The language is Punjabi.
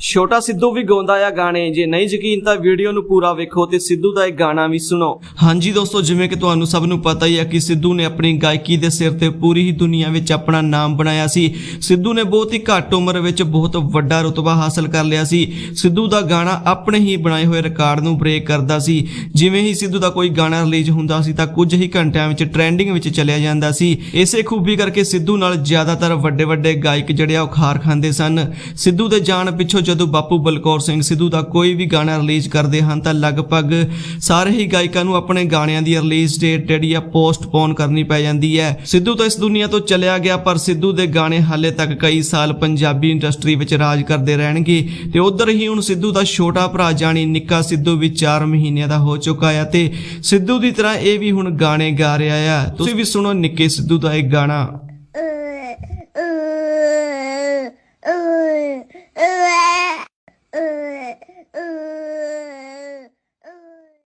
ਛੋਟਾ ਸਿੱਧੂ ਵੀ ਗਾਉਂਦਾ ਆ ਗਾਣੇ। ਜੇ ਨਹੀਂ ਯਕੀਨ ਤਾਂ ਵੀਡੀਓ ਨੂੰ ਪੂਰਾ ਵੇਖੋ ਤੇ ਸਿੱਧੂ ਦਾ ਇੱਕ ਗਾਣਾ ਵੀ ਸੁਣੋ। ਹਾਂਜੀ ਦੋਸਤੋ, ਜਿਵੇਂ ਕਿ ਤੁਹਾਨੂੰ ਸਭ ਨੂੰ ਪਤਾ ਹੀ ਹੈ ਕਿ ਸਿੱਧੂ ਨੇ ਆਪਣੀ ਗਾਇਕੀ ਦੇ ਸਿਰ ਤੇ ਪੂਰੀ ਹੀ ਦੁਨੀਆ ਵਿੱਚ ਆਪਣਾ ਨਾਮ ਬਣਾਇਆ ਸੀ। ਸਿੱਧੂ ਨੇ ਬਹੁਤ ਹੀ ਘੱਟ ਉਮਰ ਵਿੱਚ ਬਹੁਤ ਵੱਡਾ ਰੁਤਬਾ ਹਾਸਲ ਕਰ ਲਿਆ ਸੀ। ਸਿੱਧੂ ਦਾ ਗਾਣਾ ਆਪਣੇ ਹੀ ਬਣਾਏ ਹੋਏ ਰਿਕਾਰਡ ਨੂੰ ਬ੍ਰੇਕ ਕਰਦਾ ਸੀ। ਜਿਵੇਂ ਹੀ ਸਿੱਧੂ ਦਾ ਕੋਈ ਗਾਣਾ ਰਿਲੀਜ਼ ਹੁੰਦਾ ਸੀ ਤਾਂ ਕੁਝ ਹੀ ਘੰਟਿਆਂ ਵਿੱਚ ਟ੍ਰੈਂਡਿੰਗ ਵਿੱਚ ਚਲਿਆ ਜਾਂਦਾ ਸੀ। ਇਸੇ ਖੂਬੀ ਕਰਕੇ ਸਿੱਧੂ ਨਾਲ ਜ਼ਿਆਦਾਤਰ ਵੱਡੇ ਵੱਡੇ ਗਾਇਕ ਜਿਹੜੇ ਆ ਉਹ ਖਾਰ ਖਾਂਦੇ ਸਨ। ਸਿੱਧੂ ਦੇ ਜਾਣ ਪਿੱਛੋਂ ਜਦੋਂ ਬਾਪੂ ਬਲਕੌਰ ਸਿੰਘ ਸਿੱਧੂ ਦਾ ਕੋਈ ਵੀ ਗਾਣਾ ਰਿਲੀਜ਼ ਕਰਦੇ ਹਨ ਤਾਂ ਲਗਭਗ ਸਾਰੇ ਹੀ ਗਾਇਕਾਂ ਨੂੰ ਆਪਣੇ ਗਾਣਿਆਂ ਦੀ ਰਿਲੀਜ਼ ਡੇਟ ਜਿਹੜੀ ਆ ਪੋਸਟਪੋਨ ਕਰਨੀ ਪੈ ਜਾਂਦੀ ਹੈ। ਸਿੱਧੂ ਤਾਂ ਇਸ ਦੁਨੀਆ ਤੋਂ ਚਲਿਆ ਗਿਆ, ਪਰ ਸਿੱਧੂ ਦੇ ਗਾਣੇ ਹਾਲੇ ਤੱਕ ਕਈ ਸਾਲ ਪੰਜਾਬੀ ਇੰਡਸਟਰੀ ਵਿੱਚ ਰਾਜ ਕਰਦੇ ਰਹਿਣਗੇ ਤੇ ਉਧਰ ਹੀ ਹੁਣ ਸਿੱਧੂ ਦਾ ਛੋਟਾ ਭਰਾ ਜਾਣੀ ਨਿੱਕਾ ਸਿੱਧੂ ਵੀ 4 ਮਹੀਨਿਆਂ ਦਾ ਹੋ ਚੁੱਕਾ ਹੈ ਤੇ ਸਿੱਧੂ ਦੀ ਤਰ੍ਹਾਂ ਇਹ ਵੀ ਹੁਣ ਗਾਣੇ ਗਾ ਰਿਹਾ ਆ। ਤੁਸੀਂ ਵੀ ਸੁਣੋ ਨਿੱਕੇ ਸਿੱਧੂ ਦਾ ਇੱਕ ਗਾਣਾ।